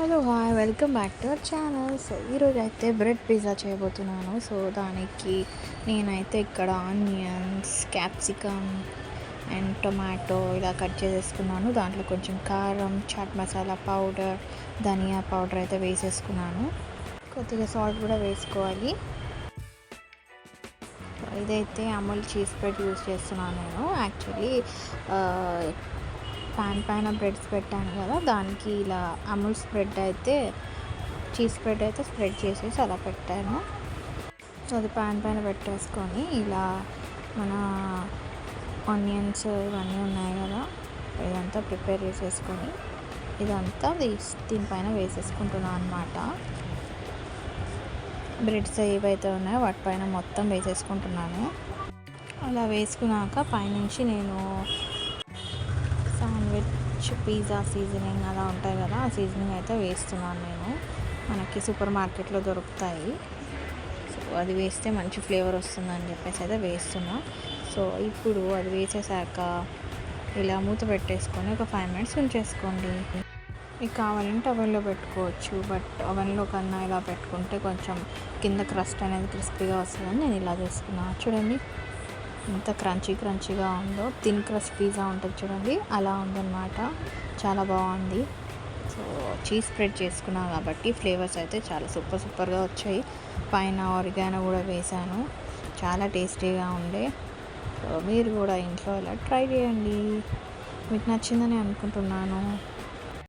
Hello hi welcome back to our channel. So ఈరోజు అయితే bread pizza చేయబోతున్నాను. So దానికి నేనైతే ఇక్కడ ఆనియన్స్ క్యాప్సికమ్ అండ్ టొమాటో ఇలా కట్ చేసేసుకున్నాను. దాంట్లో కొంచెం కారం చాట్ మసాలా పౌడర్ ధనియా పౌడర్ అయితే వేసేసుకున్నాను. కొద్దిగా సాల్ట్ కూడా వేసుకోవాలి. ఇదైతే అమూల్ చీజ్ బ్రెడ్ యూస్ చేస్తున్నాను నేను. యాక్చువల్లీ పాన్ పైన బ్రెడ్స్ పెట్టాను కదా దానికి ఇలా అమూల్ స్ప్రెడ్ అయితే చీజ్ స్ప్రెడ్ అయితే స్ప్రెడ్ చేసేసి అలా పెట్టాను. సో అది పాన్ పైన పెట్టేసుకొని ఇలా మన ఆనియన్స్ ఇవన్నీ ఉన్నాయి కదా ఇదంతా ప్రిపేర్ చేసేసుకొని ఇదంతా దీనిపైన వేసేసుకుంటున్నాను అనమాట బ్రెడ్స్ ఏవైతే ఉన్నాయో వాటిపైన మొత్తం వేసేసుకుంటున్నాను. అలా వేసుకున్నాక పైనుంచి నేను శాండ్విచ్ పిజ్జా సీజనింగ్ అలా ఉంటాయి కదా ఆ సీజనింగ్ అయితే వేస్తున్నాను నేను. మనకి సూపర్ మార్కెట్లో దొరుకుతాయి. సో అది వేస్తే మంచి ఫ్లేవర్ వస్తుందని చెప్పేసి అయితే వేస్తున్నా. సో ఇప్పుడు అది వేసేసాక ఇలా మూత పెట్టేసుకొని ఒక ఫైవ్ మినిట్స్ ఉంచేసుకోండి. మీకు కావాలంటే ఓవెన్లో పెట్టుకోవచ్చు బట్ ఓవెన్లో కన్నా ఇలా పెట్టుకుంటే కొంచెం కింద క్రస్ట్ అనేది క్రిస్పీగా వస్తుందని నేను ఇలా చేసుకున్నాను చూడండి. ఎంత క్రంచీ క్రంచీగా ఉందో. థిన్ క్రస్ట్ పిజ్జా ఉంటుంది చూడండి. అలా ఉందన్నమాట. చాలా బాగుంది. సో చీజ్ స్ప్రెడ్ చేసుకున్నాను కాబట్టి ఫ్లేవర్స్ అయితే చాలా సూపర్ సూపర్గా వచ్చాయి. పైన ఆరిగానో కూడా వేసాను చాలా టేస్టీగా ఉండే. సో మీరు కూడా ఇంట్లో ఇలా ట్రై చేయండి. మీకు నచ్చిందని అనుకుంటున్నాను.